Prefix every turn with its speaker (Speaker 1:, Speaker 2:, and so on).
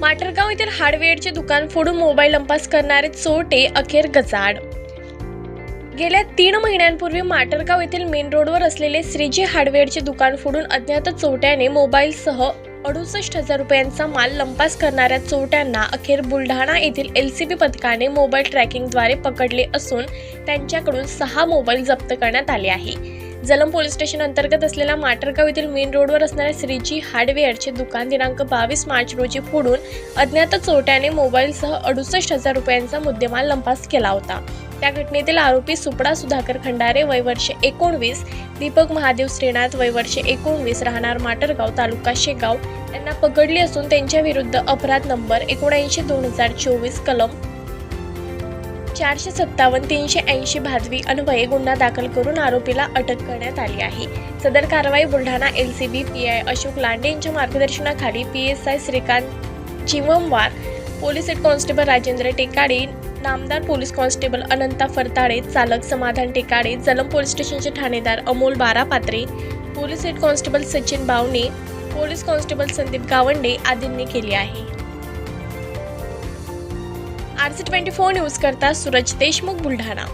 Speaker 1: माटरगाव येथील हार्डवेअरचे दुकान फोडून मोबाईल लंपास करणारे चोरटे अखेर गजाड गेल्या तीन महिन्यांपूर्वी माटरगाव येथील मेन रोडवर असलेले श्रीजी हार्डवेअरचे दुकान फोडून अज्ञात चोरट्याने मोबाईलसह अडुसष्ट हजार रुपयांचा माल लंपास करणाऱ्या चोरट्यांना अखेर बुलढाणा येथील एल सी बी पथकाने मोबाईल ट्रॅकिंगद्वारे पकडले असून त्यांच्याकडून सहा मोबाईल जप्त करण्यात आले आहे. जलम पोलीस स्टेशन अंतर्गत असलेल्या माटरगाव येथील मेन रोडवर असणाऱ्या श्रीजी हार्डवेअरचे दुकान दिनांक बावीस मार्च रोजी फोडून अज्ञात चोरट्याने मोबाईलसह अडुसष्ट हजार रुपयांचा मुद्देमाल लंपास केला होता. त्या घटनेतील आरोपी सुपडा सुधाकर खंडारे वयवर्ष एकोणवीस दीपक महादेव श्रीनाथ वय एकोणवीस राहणार माटरगाव तालुका शेगाव. यांना पकडली असून त्यांच्या विरुद्ध अपराध नंबर एकोणऐंशी दोन हजार चोवीस कलम चारशे सत्तावन्न तीनशे ऐंशी भाजवी अन्वये गुन्हा दाखल करून आरोपीला अटक करण्यात आली आहे. सदर कारवाई Buldhana L C B P I Ashok Lande यांच्या मार्गदर्शनाखाली P S I Shrikant Chimmawar police head constable Rajendra Tekade नामदार पोलीस कॉन्स्टेबल अनंता फरताळे चालक समाधान टेकाडे जलम पोलीस स्टेशनचे ठाणेदार Amol Barapatre police head constable Sachin Bawane police constable Sandeep Gawande आदींनी केली आहे. RC twenty four news करता सूरज देशमुख बुलढाणा.